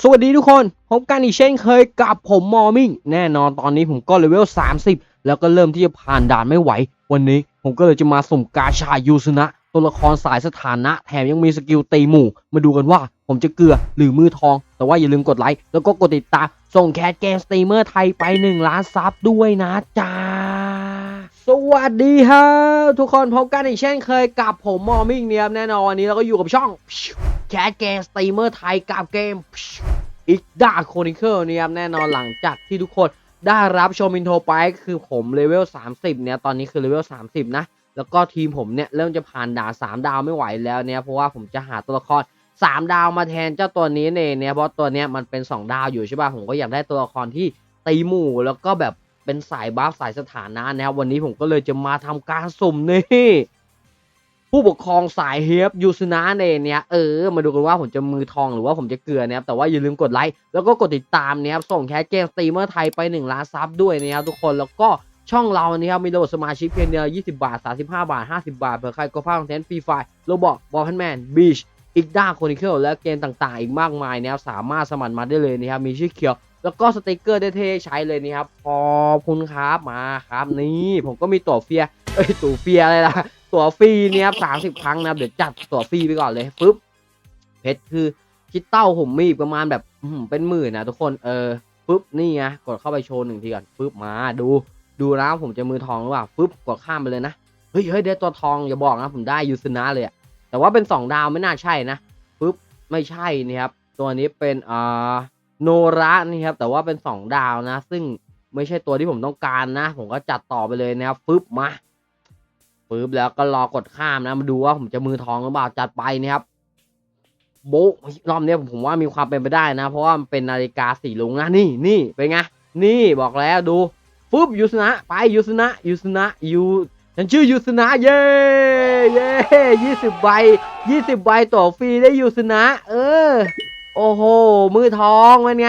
สวัสดีทุกคนพบกันอีกเช่นเคยกับผมมอมิงแน่นอนตอนนี้ผมก็เลเวล 30 แล้วก็เริ่มที่จะผ่านด่านไม่ไหว วันนี้ผมก็เลยจะมาสุ่มกาชายูซุนะตัวละครสายสถานะ แถมยังมีสกิลตีหมู่ มาดูกันว่าผมจะเกลือหรือมือทอง แต่ว่าอย่าลืมกดไลค์แล้วก็กดติดตามส่งแคสเกมสตรีมเมอร์ไทยไป1ล้านซับด้วยนะจ๊ะส วัสดีครับทุกคนพบกันอีกเช่นเคยกับผมมอมิ่งเนี่ยครับแน่นอนวันนี้เราก็อยู่กับช่องแคสเกมสตรีมเมอร์ไทยกับเกมอีกดาโคนิเคิลเนี่ยครับแน่นอนหลังจากที่ทุกคนได้รับชมอินโทรไปคือผมเลเวล 30 เนี่ย ตอนนี้คือเลเวล 30 นะ แล้วก็ทีมผมเนี่ย เริ่มจะผ่านด่าน3ดาวไม่ไหวแล้วเนี่ย เพราะว่าผมจะหาตัวละคร 3 ดาวมาแทนเจ้าตัวนี้เองเนี่ยเพราะตัวเนี้ยมันเป็น 2 ดาวอยู่ใช่ป่ะผมก็อยากได้ตัวละครที่ตีหมู่แล้วก็แบบ เป็นสายบัฟสายสถานะนะครับวันนี้ผมก็เลยจะมาทำการสุ่มนี่ผู้ปกครองสายเฮฟยูสนะเองเนี่ยเออมาดูกันว่าผมจะมือทองหรือว่าผมจะเกลือนะครับแต่ว่าอย่าลืมกดไลค์แล้วก็กดติดตามนะครับส่งแคสเกมสตรีมเมอร์ไทยไป1ล้านซับด้วยนะครับทุกคนแล้วก็ช่องเรานี่ครับมีระบบสมาชิกเพียงเดียว20 บาท 35 บาท 50 บาทเผื่อใครก็พลาดคอนเทนต์ฟรีไฟล์โรบอกบอลแพนแมนบีชอีกด้าโคนิเคิลและเกมต่างๆ อีกมากมายนะครับสามารถสมัครมาได้เลยนะครับมีชื่อเขียว แล้วก็สติกเกอร์เท่ใช้เลยนี่ครับขอบคุณครับมาครับนี่ผมก็มีตั๋วเฟียเอ้ยตั๋วเฟียอะไรล่ะตั๋วฟรีเนี่ยครับสามสิบครั้งนะครับเดี๋ยวจัดตั๋วฟรีไปก่อนเลยปึ๊บเพชรคือคิดเต้าผมมีประมาณแบบเป็นหมื่นนะทุกคนเออปึ๊บนี่ไงกดเข้าไปโชว์หนึ่งทีก่อนปึ๊บมาดูดูนะว่าผมจะมือทองหรือเปล่าปึ๊บกดข้ามไปเลยนะเฮ้ยเฮ้ยได้ตัวทองอย่าบอกนะผมได้ยูซนะเลยอะแต่ว่าเป็นสองดาวไม่น่าใช่นะปึ๊บไม่ใช่นี่ครับตัวนี้เป็นอ่า โนระนี่ครับแต่ว่าเป็นสองดาวนะ ซึ่งไม่ใช่ตัวที่ผมต้องการนะ ผมก็จัดต่อไปเลยนะครับปึ๊บมาปึ๊บแล้วก็รอกดข้ามนะ มาดูว่าผมจะมือทองหรือเปล่าจัดไปนะครับโบ๊ะรอบนี้ผมว่ามีความเป็นไปได้นะ เพราะว่ามันเป็นนาฬิกาสีลุงนะนี่นี่เป็นไงนี่บอกแล้วดูฟึบยูสนะไปยูสนะยูสนะยูฉันชื่อยูสนะเย้เย้ยี่สิบใบยี่สิบใบต่อฟรีได้ยูสนะเออ โอ้โห มือทองมันไง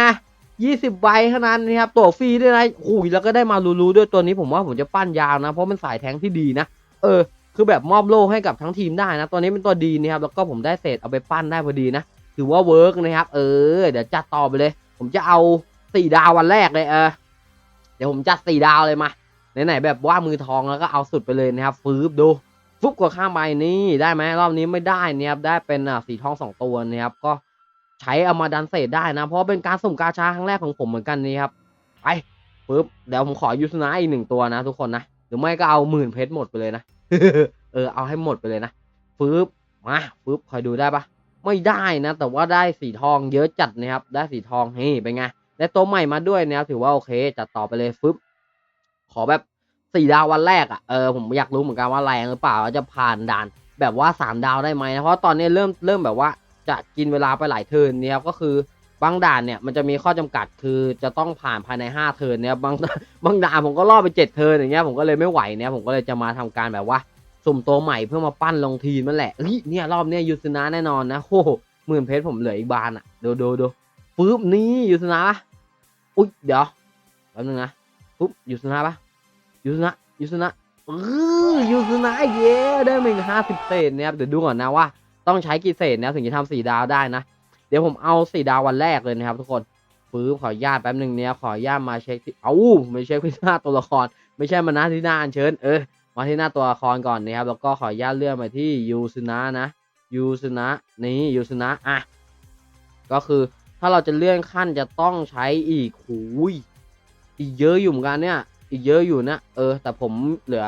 ยี่สิบใบเท่านั้นนะครับ ตัวฟรีด้วยนะอุ้ยแล้วก็ได้มารูๆด้วยตัวนี้ผมว่าผมจะปั้นยาวนะ เพราะมันสายแทงที่ดีนะ เออ คือแบบมอบโล่ให้กับทั้งทีมได้นะ ตัวนี้เป็นตัวดีนะครับ แล้วก็ผมได้เศษเอาไปปั้นได้พอดีนะ ถือว่าเวิร์กนะครับ เออ เดี๋ยวจัดต่อไปเลย ผมจะเอาสี่ดาววันแรกเลย เออ เดี๋ยวผมจัดสี่ดาวเลยมา ไหนๆแบบว่ามือทองแล้วก็เอาสุดไปเลยนะครับ ฟืบดูฟุบกว่าข้ามไปนี่ได้ไหมรอบนี้ไม่ได้นะครับ ได้เป็นสีทองสองตัวนะครับ ก็ ใช้เอามาดันเศษได้นะ เพราะเป็นการสุ่มกาชาครั้งแรกของผมเหมือนกันนี่ครับ ไปปึ๊บเดี๋ยวผมขอยูสนาอีกหนึ่งตัวนะทุกคนนะ หรือไม่ก็เอาหมื่นเพชรหมดไปเลยนะ เออเอาให้หมดไปเลยนะฟืบมาฟืบคอยดูได้ปะไม่ได้นะ แต่ว่าได้สีทองเยอะจัดนะครับ ได้สีทองนี่เป็นไงได้ตัวใหม่มาด้วยนะครับถือว่าโอเคจัดต่อไปเลยฟึบขอแบบสี่ดาววันแรกอะ่ะเออผมอยากรู้เหมือนกันว่าแรงหรือเปล่าว่าจะผ่านด่าน แบบว่าสามดาวได้ไหมนะเพราะตอนนี้เริ่มเริ่มแบบว่า จะกินเวลาไปหลายเทิร์นเนี่ยก็คือบางด่านเนี่ยมันจะมีข้อจำกัดคือจะต้องผ่านภายในห้าเทิร์นเนี่ยบางบางด่านผมก็ล่อไปเจ็ดเทิร์นอย่างเงี้ยผมก็เลยไม่ไหวเนี่ยผมก็เลยจะมาทำการแบบว่า สุ่มตัวใหม่เพื่อมาปั้นลงทีมนั่นแหละเฮ้ยเนี่ยรอบเนี้ยยูสนะแน่นอนนะโอ้โหหมื่นเพชรผมเหลืออีกบานอะดูดูดูปึ๊บนี่ยูสนะปะอุ๊ยเดี๋ยวแป๊บนึงนะปุ๊บยูสนะปะยูสนะยูสนะเออยูสนะเย้ได้มาอีกห้าสิบเศษเนี่ยเดี๋ยวดูก่อนนะว่า ต้องใช้กี่เศษนะถึงจะทำสี่ดาวได้นะ เดี๋ยวผมเอาสี่ดาววันแรกเลยนะครับทุกคนปึ๊บขออนุญาตแป๊บหนึ่งเนี่ยขออนุญาตมาเช็คที่เอ้าไม่เช็คที่หน้าตัวละคร ไม่ใช่มาหน้าที่หน้าอัญเชิญเออมาที่หน้าตัวละครก่อนนะครับแล้วก็ขออนุญาตเลื่อนไปที่ยูซุนะนะยูซุนะนี่ยูซุนะอะก็คือถ้าเราจะเลื่อนขั้นจะต้องใช้อีกหูยอีกเยอะอยู่เหมือนกันเนี่ย อีกเยอะอยู่นะเออ แต่ผมเหลือ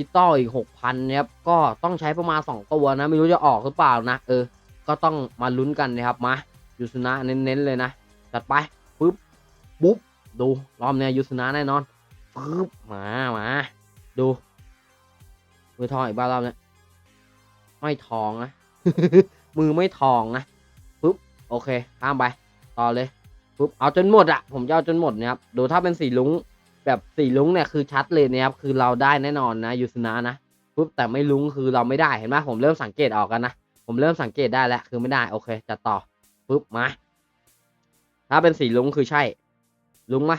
คิตตอลอีกหกพันนะครับก็ต้องใช้ประมาณสองตัวนะ ไม่รู้จะออกหรือเปล่านะ เออ ก็ต้องมาลุ้นกันนะครับมายูซุนะเน้นๆเลยนะจัดไปปึ๊บปุ๊บดูรอบเนี้ยยูซุนะแน่นอนปึ๊บมามาดูมือทองอีกบ้านรอบเนี้ยไม่ทองนะมือไม่ทองนะปุ๊บโอเคข้ามไปต่อเลยปุ๊บเอาจนหมดอะผมจะเอาจนหมดนะครับดูถ้าเป็นสีลุง แบบสีลุงเนี่ยคือชัดเลยนะครับคือเราได้แน่นอนนะยูสนะนะปุ๊บแต่ไม่ลุงคือเราไม่ได้เห็นไหมผมเริ่มสังเกตออกกันนะผมเริ่มสังเกตได้แล้วคือไม่ได้โอเคจัดต่อปุ๊บมา ถ้าเป็นสีลุงคือใช่ ลุงมะ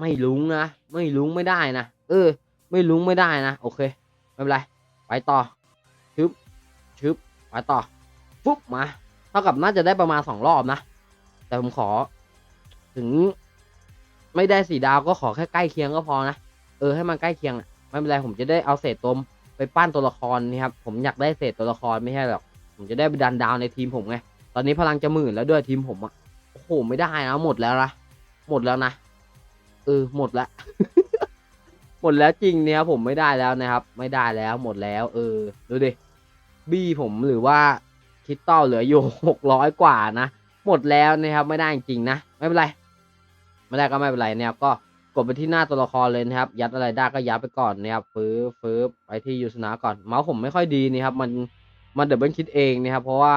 ไม่ลุงนะไม่ลุงไม่ได้นะเออ ไม่ลุงไม่ได้นะโอเคไม่เป็นไรไปต่อชึบชึบไปต่อปุ๊บมาเท่ากับน่าจะได้ประมาณสองรอบนะ แต่ผมขอถึง ไม่ได้สี่ดาวก็ขอแค่ใกล้เคียงก็พอนะเออให้มันใกล้เคียงอะไม่เป็นไรผมจะได้เอาเศษตัวไปปั้นตัวละครนี่ครับผมอยากได้เศษตัวละครไม่ใช่หรอกผมจะได้ไปดันดาวในทีมผมไงตอนนี้พลังจะหมื่นแล้วด้วยทีมผมอะโอ้โหไม่ได้นะหมดแล้วนะหมดแล้วนะเออหมดแล้วหมดแล้วจริงเนี่ยครับผมไม่ได้แล้วนะครับ ไม่ได้แล้วหมดแล้ว เออดูดิบี้ผมหรือว่าคิดต้อเหลืออยู่หกร้อยกว่านะหมดแล้วนะครับไม่ได้จริงนะไม่เป็นไร ไม่ได้ก็ไม่เป็นไรนะครับก็กดไปที่หน้าตัวละครเลยนะครับ ยัดอะไรได้ก็ยัดไปก่อนนะครับฟื้บฟื้บไปที่ยูสนาก่อนเมาส์ผมไม่ค่อยดีนะครับ มันมันเดบเบิลคิดเองนะครับ เพราะว่า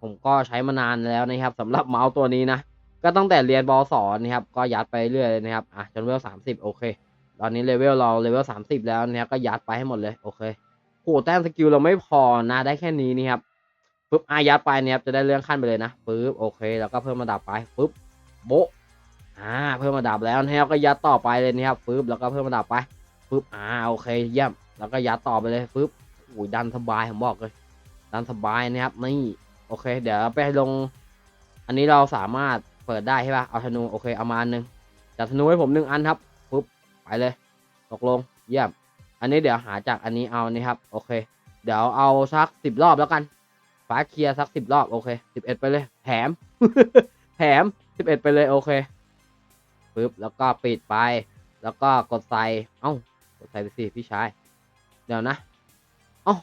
ผมก็ใช้มานานแล้วนะครับสำหรับเมาส์ตัวนี้นะก็ตั้งแต่เรียนบอสอนนะครับ ก็ยัดไปเรื่อยเลยนะครับอะจนเลเวลสามสิบโอเค ตอนนี้เลเวลเราเลเวลสามสิบแล้วนะครับก็ยัดไปให้หมดเลยโอเคโหแต้มสกิลเราไม่พอนะได้แค่นี้นี่ครับปุ๊บอายัดไปเนี่ยครับจะได้เลื่อนขั้นไปเลยนะปุ๊บโอเค แล้วก็เพิ่มระดับไปปุ๊บโบ อ่าเพิ่มระดับแล้วนะครับก็ยัดต่อไปเลยนะครับฟึบแล้วก็เพิ่มระดับไปฟึบอ่าโอเคเยี่ยมแล้วก็ยัดต่อไปเลยฟึบโอ้ยดันสบายผมบอกเลยดันสบายนะครับนี่โอเค เดี๋ยวไปลง อันนี้เราสามารถเปิดได้ใช่ป่ะเอาธนูโอเคเอามาอันหนึ่งจัดธนูให้ผมหนึ่งอันครับฟึบไปเลยตกลงเยี่ยม อันนี้เดี๋ยวหาจากอันนี้เอานี่ครับโอเค เดี๋ยวเอาสักสิบรอบแล้วกันฟ้าเคลียร์สักสิบรอบโอเคสิบเอ็ดไปเลยแถมแถมสิบเอ็ดไปเลยโอเค ปึ๊บแล้วก็ปิดไป แล้วก็กดใส่เอ้ากดใส่ไปสิพี่ชาย เดี๋ยวนะ เอ้า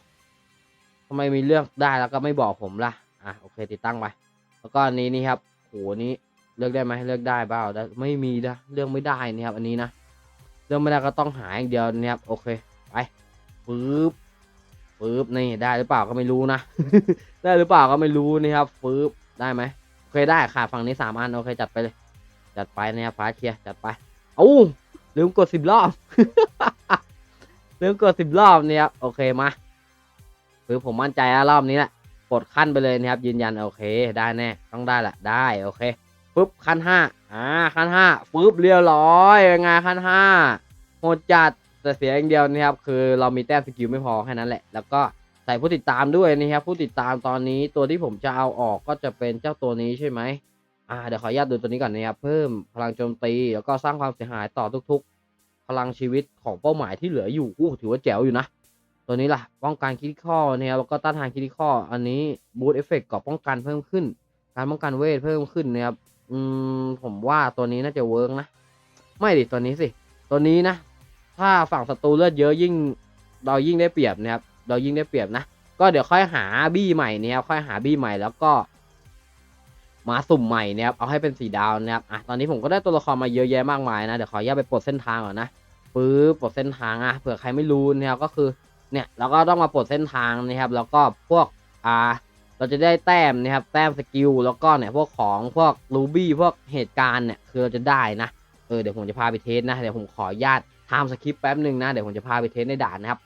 ทำไมมีเลือกได้แล้วก็ไม่บอกผมล่ะ อะโอเคติดตั้งไป แล้วก็อันนี้นี่ครับโหนี้เลือกได้ไหมเลือกได้เปล่าได้ไม่มีนะเลือกไม่ได้นี่ครับ อันนี้นะเลือกไม่ได้ก็ต้องหาอย่างเดียวนี่ครับโอเคไปปึ๊บปึ๊บนี่ได้หรือเปล่าก็ไม่รู้นะ ได้หรือเปล่าก็ไม่รู้นี่ครับปึ๊บได้ไหมโอเคได้ขาดฝั่งนี้สามอันโอเคจัดไปเลย จัดไปนะครับฟ้าเคลียร์จัดไปเอ้าลืมกดสิบรอบ ลืมกดสิบรอบเนี่ยครับโอเคมาคือผมมั่นใจแล้วรอบนี้แหละกดขั้นไปเลยนะครับ ยืนยันโอเค ได้แน่ต้องได้แหละได้โอเคปุ๊บขั้นห้าอ่าขั้นห้าปุ๊บเรียบร้อยเป็นไงขั้นห้าโหดจัดแต่เสียอย่างเดียวนะครับ คือเรามีแต้มสกิลไม่พอแค่นั้นแหละ แล้วก็ใส่ผู้ติดตามด้วยนะครับผู้ติดตามตอนนี้ตัวที่ผมจะเอาออกก็จะเป็นเจ้าตัวนี้ใช่ไหม อ่าเดี๋ยวขออนุญาตดูตัวนี้ก่อนนะครับเพิ่มพลังโจมตีแล้วก็สร้างความเสียหายต่อทุกๆ พลังชีวิตของเป้าหมายที่เหลืออยู่อู้ถือว่าแจ๋วอยู่นะ ตัวนี้ล่ะป้องกันคิดข้อนะครับแล้วก็ต้านทานคิดข้ออันนี้บูทเอฟเฟกต์กับป้องกันเพิ่มขึ้น การป้องกันเวทเพิ่มขึ้นนะครับอืมผมว่าตัวนี้น่าจะเวิร์กนะ ไม่ดิตัวนี้สิ ตัวนี้นะ ถ้าฝั่งศัตรูเลือดเยอะยิ่ง เรายิ่งได้เปรียบนะครับเรายิ่งได้เปรียบนะ ก็เดี๋ยวค่อยหาบี้ใหม่เนี่ยค่อยหาบี้ใหม่แล้วก็ มาสุ่มใหม่นะครับเอาให้เป็นสีดาวนะครับอะตอนนี้ผมก็ได้ตัวละครมาเยอะแยะมากมายนะเดี๋ยวขออนุญาตไปปลดเส้นทางก่อนนะปึ๊บปลดเส้นทางอะเผื่อใครไม่รู้นะครับก็คือเนี่ยเราก็ต้องมาปลดเส้นทางนะครับ แล้วก็พวกอ่าเราจะได้แต้มนะครับแต้มสกิลแล้วก็เนี่ยพวกของพวกรูบี้พวกเหตุการณ์เนี่ยคือเราจะได้นะเออเดี๋ยวผมจะพาไปเทสนะเดี๋ยวผมขออนุญาตทำสคริปต์แป๊บหนึ่งนะเดี๋ยวผมจะพาไปเทสในด่านนะครับ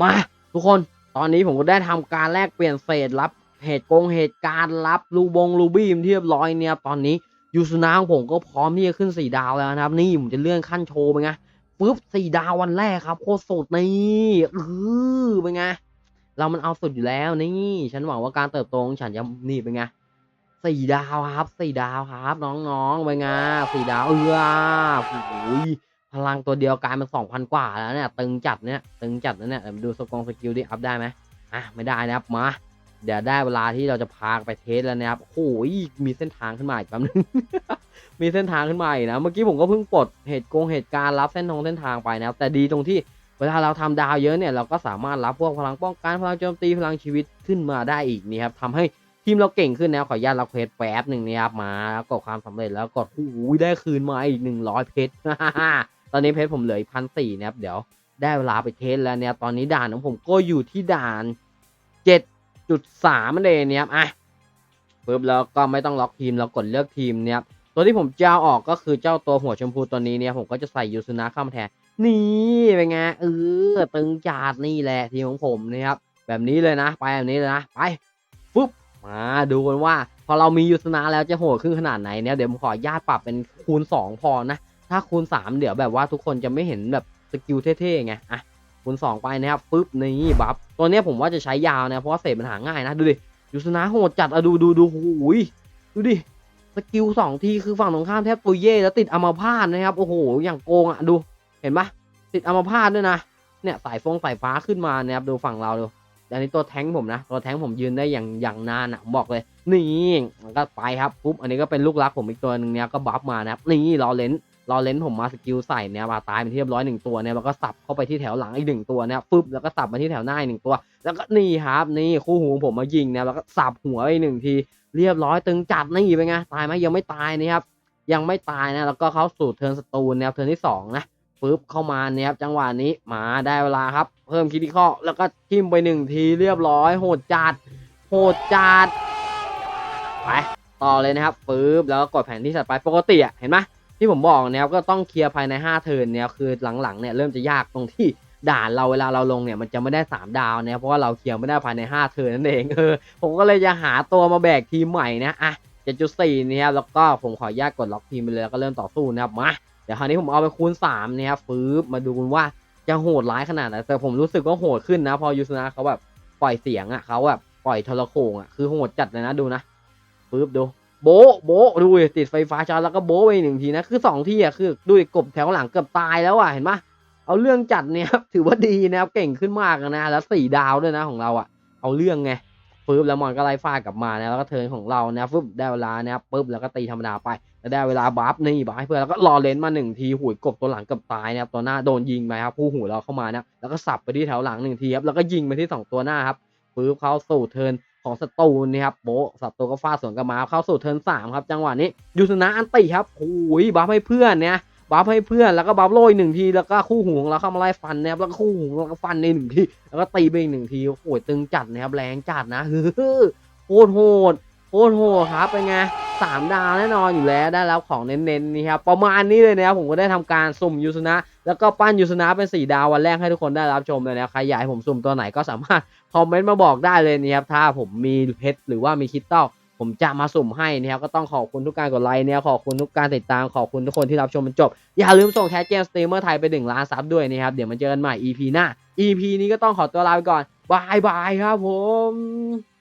มาทุกคนตอนนี้ผมก็ได้ทำการแลกเปลี่ยนเศษรับ เหตุกงเหตุการณ์รับรูบงรูบี้ที่เรียบร้อยเนี่ยตอนนี้ยูสุนาของผมก็พร้อมที่จะขึ้นสี่ดาวแล้วนะครับ นี่ผมจะเลื่อนขั้นโชว์ไปไงปุ๊บสี่ดาววันแรกครับโคตรสดนี่เออเป็นไงเรามันเอาสุดอยู่แล้วนี่ฉันหวังว่าการเติบโตของฉันจะนี่เป็นไงสี่ดาวครับสี่ดาวครับ น้องๆเป็นไงสี่ดาวเออโอ้ยพลังตัวเดียวกลายเป็นสองพันกว่าแล้วเนี่ยตึงจัดเนี่ยตึงจัดนะเนี่ยเดี๋ยวดูสกองสกิลดิอัพได้ไหมอะไม่ได้นะครับมา เดี๋ยวได้เวลาที่เราจะพาไปเทสแล้วนะครับโอ้ยมีเส้นทางขึ้นมาอีกแป๊บนึง มีเส้นทางขึ้นมาอีกนะ เมื่อกี้ผมก็เพิ่งปลดเหตุกงเหตุการณ์รับเส้นทางเส้นทางไปนะครับ แต่ดีตรงที่เวลาเราทำดาวเยอะเนี่ยเราก็สามารถรับพวกพลังป้องกันพลังโจมตีพลังชีวิตขึ้นมาได้อีกนี่ครับทำให้ทีมเราเก่งขึ้นนะขออนุญาตเราเควสแป๊บหนึ่งนะครับมาแล้วกดความสำเร็จแล้วกดโอ้ยได้คืนมาอีกหนึ่งร้อยเพชรตอนนี้เพชรผมเหลืออีกพันสี่นะครับเดี๋ยวได้เวลาไปเทสแล้วเนี่ยตอนนี้ด่านของผมก็อยู่ที่ด่านเจ็ด จุดสามนั่นเองเนี่ยครับอะปึ๊บแล้วก็ไม่ต้องล็อกทีมเรากดเลือกทีมเนี่ยตัวที่ผมจะเอาออกก็คือเจ้าตัวหัวชมพูตัวนี้เนี่ยผมก็จะใส่ยูซุนะเข้ามาแทนนี่เป็นไงเออตึงจัดนี่แหละทีมของผมนะครับแบบนี้เลยนะ ไปแบบนี้เลยนะไปปุ๊บมาดูกันว่า พอเรามียูซุนะแล้วจะโหดขึ้นขนาดไหนเนี่ยเดี๋ยวผมขอญาตปรับเป็นคูณสองพอนะ ถ้าคูณ 3 เดี๋ยวแบบว่าทุกคนจะไม่เห็นแบบสกิลเท่ๆไงอะ คูณ2ไปนะครับปึ๊บนี่บัฟตัวนี้ผมว่าจะใช้ยาวนะเพราะว่าเศษมันหาง่ายนะดูดิยูสนะโหดจัดอะดูดูดูโอ้ยดูดิสกิลสองทีคือฝั่งตรงข้ามแทบตุยเย่แล้วติดอัมาพาตนะครับโอ้โหอย่างโกงอะดูเห็นปะติดอัมาพาตด้วยนะเนี่ยสายฟงสายฟ้าขึ้นมานะครับดูฝั่งเราดูอันนี้ตัวแท้งผมนะตัวแท้งผมยืนได้อย่างอย่างนานอะผมบอกเลย นี่ก็ไปครับปุ๊บอันนี้ก็เป็นลูกรักผมอีกตัวหนึ่งเนี่ยก็บัฟมานะครับนี่รอเลน รอเลนผมมาสกิลใส่เนี่ยมาตายเป็นที่เรียบร้อยหนึ่งตัวเนี่ยแล้วก็สับเข้าไปที่แถวหลังอีกหนึ่งตัวเนี่ยฟึบแล้วก็สับมาที่แถวหน้าอีกหนึ่งตัว แล้วก็นี่ครับนี่คู่หูผมมายิงเนี่ยแล้วก็สับหัวไปหนึ่งทีเรียบร้อยตึงจัดนี่เป็นไงตายไหมยังไม่ตายนะครับยังไม่ตายนะแล้วก็เข้าสู่เทิร์นสตูนนะครับเทิร์นที่สองนะปึ๊บเข้ามาเนี่ยครับจังหวะนี้มาได้เวลาครับ เพิ่มคิดที่ข้อแล้วก็ทิมไปหนึ่งทีเรียบร้อยโหดจัดโหดจัดไปต่อเลยนะครับปึ๊บแล้วก็กดแผนที่ถัดไปปกติอะเห็นไหม ที่ผมบอกนะครับก็ต้องเคลียร์ภายใน 5 เทิร์นเนี่ยคือหลังๆเนี่ยเริ่มจะยากตรงที่ด่านเราเวลาเราลงเนี่ยมันจะไม่ได้ 3 ดาวเนี่ยเพราะว่าเราเคลียร์ไม่ได้ภายใน 5 เทิร์นนั่นเองเออผมก็เลยจะหาตัวมาแบกทีมใหม่นะอะ7.4นะครับแล้วก็ผมขออนุญาตกดล็อกทีมไปเลยแล้วก็เริ่มต่อสู้นะครับมาเดี๋ยวคราวนี้ผมเอาไปคูณ3นะครับฟื้บมาดูกันว่าจะโหดร้ายขนาดไหนแต่ผมรู้สึกว่าโหดขึ้นนะ พอยูสนะเขาแบบปล่อยเสียงอะเขาแบบปล่อยทรโขงอะคือโหดจัดเลยนะดูนะฟื้บดู โบโบดูติดไฟฟ้าช็อตแล้วก็โบไปหนึ่งทีนะ คือสองที่อะคือดูกบแถวหลังเกือบตายแล้วอะเห็นปะเอาเรื่องจัดเนี่ยถือว่าดีนะครับเก่งขึ้นมากนะแล้วสี่ดาวด้วยนะของเราอะ เอาเรื่องไงปึ๊บแล้วมอนก็ไล่ฟาดกลับมานะแล้วก็เทินของเรานะฟึบได้เวลานะปึ๊บแล้วก็ตีธรรมดาไปแล้วได้เวลาบัฟนี่บัฟให้เพื่อนแล้วก็รอเลนมาหนึ่งทีหุยกบตัวหลังเกับตายนะครับตัวหน้าโดนยิงไปครับผู้หูเราเข้ามานะแล้วก็สับไปที่แถวหลังหนึ่งทีครับแล้วก็ยิงไปที่สองตัวหน้าครับปึ๊บเข้าสู่เทิน ของสตูนนี่ครับโบะสัตัวก็ฟาดสวนกลับมาเข้าสู่เทิร์นสามครับจังหวะนี้ยูสนะอันติครับโอ้ยบัฟให้เพื่อนเนี่ยบัฟให้เพื่อนแล้วก็บัฟโรยหนึ่งทีแล้วก็คู่หูของเราเข้ามาไล่ฟันนะครับแล้วก็คู่หูเราก็ฟันในหนึ่งทีแล้วก็ตีไปอีกหนึ่งทีโอ้ยตึงจัดนะครับแรงจัดนะฮือโคตรโหด โคตรโหครับเป็นไงสามดาวแน่นอนอยู่แล้วได้แล้วของเน้นๆนี่ครับประมาณนี้เลยนะครับผมก็ได้ทำการสุ่มยูสนะ แล้วก็ปั้นยูสนะเป็นสี่ดาววันแรกให้ทุกคนได้รับชมเลยนะครับใครอยากให้ผมสุ่มตัวไหนก็สามารถคอมเมนต์มาบอกได้เลยนะครับถ้าผมมีเพชรหรือว่ามีคริสตัลผมจะมาสุ่มให้นะครับก็ต้องขอบคุณทุกการกดไลค์เนี่ยขอบคุณทุกการติดตามขอบคุณทุกคนที่รับชมจนจบ อย่าลืมส่งแคสเกมสตรีมเมอร์ไทยไปหนึ่งล้านซับด้วยนะครับเดี๋ยวมาเจอกันใหม่ EP หน้า EP นี้ก็ต้องขอตัวลาไปก่อนบายบายครับผม